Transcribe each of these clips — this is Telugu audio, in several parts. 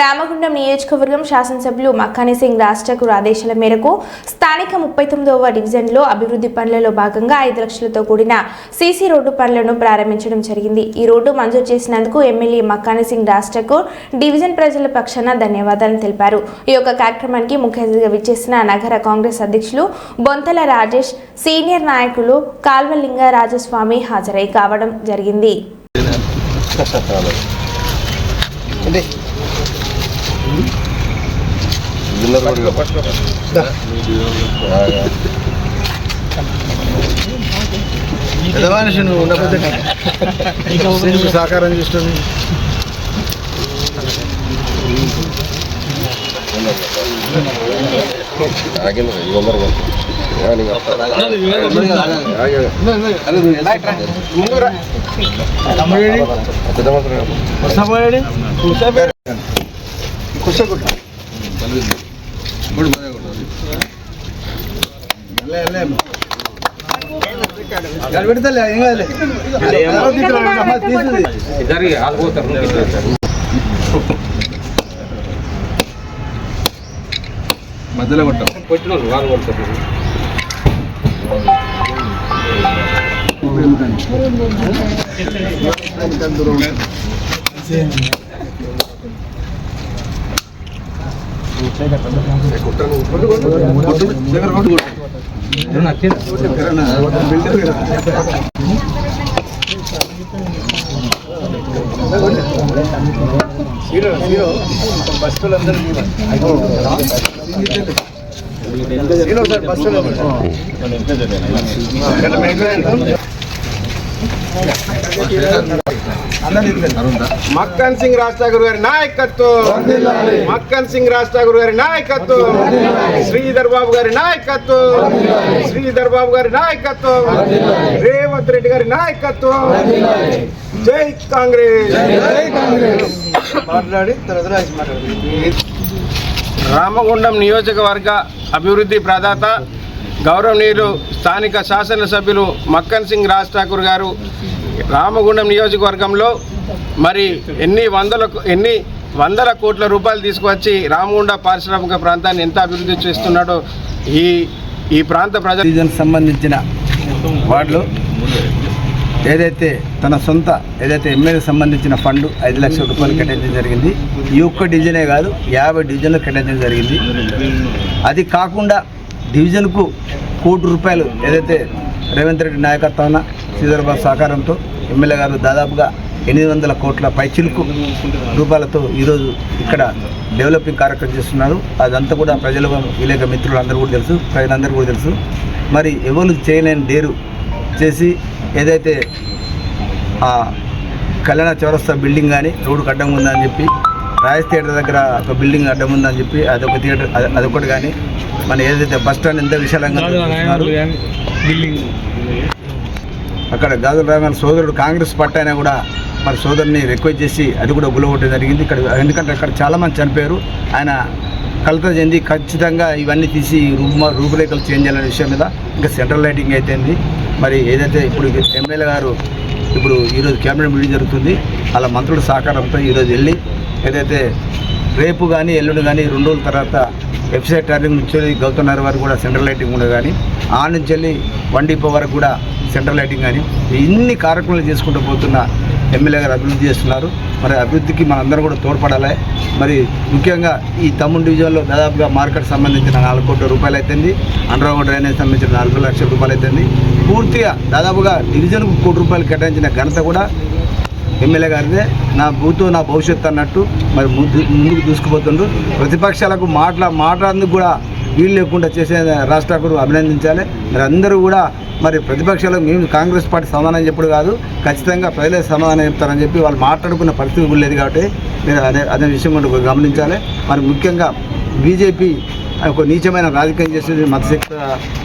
రామగుండం నియోజకవర్గం శాసనసభ్యులు మక్కాని సింగ్ రాష్ట్రకు ఆదేశాల మేరకు స్థానిక ముప్పై తొమ్మిదవ డివిజన్లో అభివృద్ధి పనులలో భాగంగా ఐదు లక్షలతో కూడిన సీసీ రోడ్డు పనులను ప్రారంభించడం జరిగింది. ఈ రోడ్డు మంజూరు చేసినందుకు ఎమ్మెల్యే మక్కాని సింగ్ రాష్ట్రకు డివిజన్ ప్రజల పక్షాన ధన్యవాదాలు తెలిపారు. ఈ యొక్క కార్యక్రమానికి ముఖ్య అతిథిగా విచ్చేసిన నగర కాంగ్రెస్ అధ్యక్షులు బొంతల రాజేష్ సీనియర్ నాయకులు కాల్వలింగ రాజస్వామి హాజరై కావడం జరిగింది. నువ్వు ఉండకపోతే సహకారం చేస్తుంది. పెడతలే ఏం కాదులే జరిగి ఆగిపోతారు మధ్యలో కొట్టాం కొట్టిన వాళ్ళు కొడతారు హీరో హీరో బస్సులందరూ హీరో సార్ బస్సులు మక్కన్ సింగ్ రాజ్ ఠాగూర్ గారి నాయకత్వం. మక్కన్ సింగ్ రాజ్ ఠాగూర్ గారి నాయకత్వం. శ్రీధర్ బాబు గారి నాయకత్వం. శ్రీధర్ బాబు గారి నాయకత్వం. రేవంత్ రెడ్డి గారి నాయకత్వం. జై కాంగ్రెస్. మాట్లాడి రామగుండం నియోజకవర్గ అభివృద్ధి ప్రదాత గౌరవనీయులు స్థానిక శాసనసభ్యులు మక్కన్ సింగ్ రాజ్ ఠాకూర్ గారు రామగుండం నియోజకవర్గంలో మరి ఎన్ని వందల ఎన్ని వందల కోట్ల రూపాయలు తీసుకువచ్చి రామగుండ పారిశ్రామిక ప్రాంతాన్ని ఎంత అభివృద్ధి చేస్తున్నాడో ఈ ఈ ప్రాంత ప్రజలు సంబంధించిన వాళ్ళు ఏదైతే తన సొంత ఏదైతే ఎమ్మెల్యే సంబంధించిన ఫండ్ ఐదు లక్షల రూపాయలు కేటాయించడం జరిగింది ఈ ఒక్క డివిజనే కాదు యాభై డివిజన్లు కేటాయించడం జరిగింది. అది కాకుండా డివిజన్కు కోటి రూపాయలు ఏదైతే రేవంత్ రెడ్డి నాయకత్వాన శ్రీధర్బాబు సహకారంతో ఎమ్మెల్యే గారు దాదాపుగా ఎనిమిది వందల కోట్ల పైచిలుకు రూపాయలతో ఈరోజు ఇక్కడ డెవలపింగ్ కార్యక్రమం చేస్తున్నారు. అదంతా కూడా ప్రజలు విలేక మిత్రులు అందరూ కూడా తెలుసు ప్రజలందరూ కూడా తెలుసు. మరి ఎవరు చేయలేని డేరు చేసి ఏదైతే ఆ కళ్యాణ చౌరస్తా బిల్డింగ్ కానీ రోడ్డు కడ్డంగా ఉందని చెప్పి రాయస్ థియేటర్ దగ్గర ఒక బిల్డింగ్ అడ్డం ఉందని చెప్పి అదొక థియేటర్ అది- అదొకటి కానీ మన ఏదైతే బస్ స్టాండ్ ఎంత విశాలంగా చూస్తున్నారు, అక్కడ గాజుల రామాయణ సోదరుడు కాంగ్రెస్ పార్టీ అయినా కూడా మరి సోదరుని రిక్వెస్ట్ చేసి అది కూడా గులగొట్టడం జరిగింది. ఇక్కడ ఎందుకంటే అక్కడ చాలామంది చనిపోయారు. ఆయన కలత చెంది ఖచ్చితంగా ఇవన్నీ తీసి రూపు రూపురేఖలు చేంజ్ చేయాలనే విషయం మీద ఇంకా సెంట్రల్ లైటింగ్ అయితేంది. మరి ఏదైతే ఇప్పుడు ఎమ్మెల్యే గారు ఇప్పుడు ఈరోజు క్యాబినెట్ మీటింగ్ జరుగుతుంది. అలా మంత్రుల సహకారంతో ఈరోజు వెళ్ళి ఏదైతే రేపు కానీ ఎల్లుండి కానీ రెండు రోజుల తర్వాత వెబ్సైట్ టర్నింగ్ నుంచి వెళ్ళి గౌతమ్ నగర్ వరకు కూడా సెంట్రల్ లైటింగ్ ఉండదు కానీ ఆ నుంచి వెళ్ళి వన్ డిపో వరకు కూడా సెంట్రల్ లైటింగ్ కానీ ఇన్ని కార్యక్రమాలు చేసుకుంటూ పోతున్న ఎమ్మెల్యే గారు అభివృద్ధి చేస్తున్నారు. మరి అభివృద్ధికి మనందరం కూడా తోడ్పడాలి. మరి ముఖ్యంగా ఈ తమ్ముడు డివిజన్లో దాదాపుగా మార్కెట్ సంబంధించిన నాలుగు కోట్ల రూపాయలు అవుతుంది అండర్గ్రౌండ్ డ్రైనేజ్ సంబంధించిన నాలుగు లక్షల రూపాయలు అవుతుంది పూర్తిగా దాదాపుగా డివిజన్కు కోటి రూపాయలు కేటాయించిన ఘనత కూడా ఎమ్మెల్యే గారిదే. నా బూతు నా భవిష్యత్తు అన్నట్టు మరి ముందుకు దూసుకుపోతుండ్రు. ప్రతిపక్షాలకు మాట్లా మాట్లాడేందుకు కూడా వీలు లేకుండా చేసే రాష్ట్రాకుడు అభినందించాలి. మరి అందరూ కూడా మరి ప్రతిపక్షాలకు మేము కాంగ్రెస్ పార్టీ సమాధానం చెప్పుడు కాదు. ఖచ్చితంగా ప్రజలే సమాధానం చెప్తారని చెప్పి వాళ్ళు మాట్లాడుకున్న పరిస్థితి లేదు కాబట్టి మీరు అదే అదే విషయం గమనించాలి. మరి ముఖ్యంగా బీజేపీ ఒక నీచమైన రాజకీయం చేసేది మతశక్త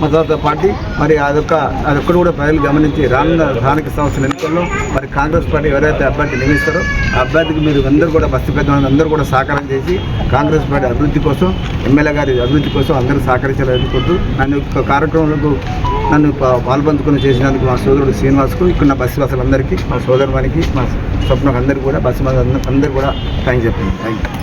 మతవాద పార్టీ. మరి అదొక అదొక్కటి కూడా ప్రజలు గమనించి రానున్న స్థానిక సంస్థల ఎన్నికల్లో మరి కాంగ్రెస్ పార్టీ ఎవరైతే అభ్యర్థి నియమిస్తారో ఆ అభ్యర్థికి మీరు అందరూ కూడా బస్తీ పెద్దవాళ్ళు అందరూ కూడా సహకారం చేసి కాంగ్రెస్ పార్టీ అభివృద్ధి కోసం ఎమ్మెల్యే గారి అభివృద్ధి కోసం అందరూ సహకరించాలని అనుకుంటూ నన్ను ఒక కార్యక్రమంలో నన్ను పాల్పంచుకుని చేసినందుకు మా సోదరుడు శ్రీనివాస్కు ఇక్కడ బస్సు వాసులందరికీ మా సోదరుమానికి మా స్వప్నకు అందరికీ కూడా బస్సు అందరికీ కూడా థ్యాంక్ చెప్పండి. Thank you